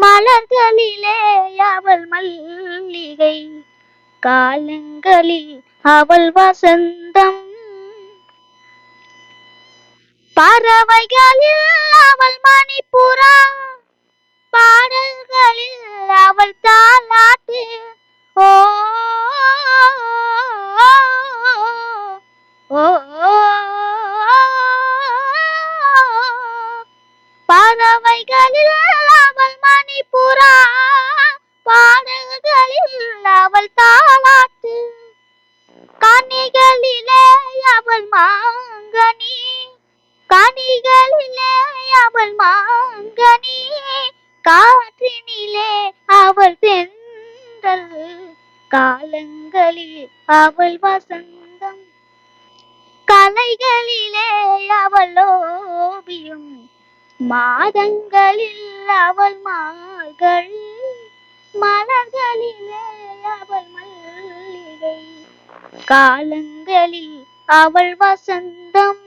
மலர்களிலே அவள் மல்லிகை காலங்களில் அவள் வசந்தம். பறவைகளில் அவள் மணிப்புறா அவள் தாளாட்டு கனிகளிலே அவள் மாங்கனி கனிகளிலே அவள் மாங்கனி காற்றினிலே அவள் தென்றல் காலங்களில் அவள் வசந்தம் கலைகளிலே அவள் ஓவியம் மாதங்களில் அவள் மார்கழி காலங்களில் அவள் வசந்தம்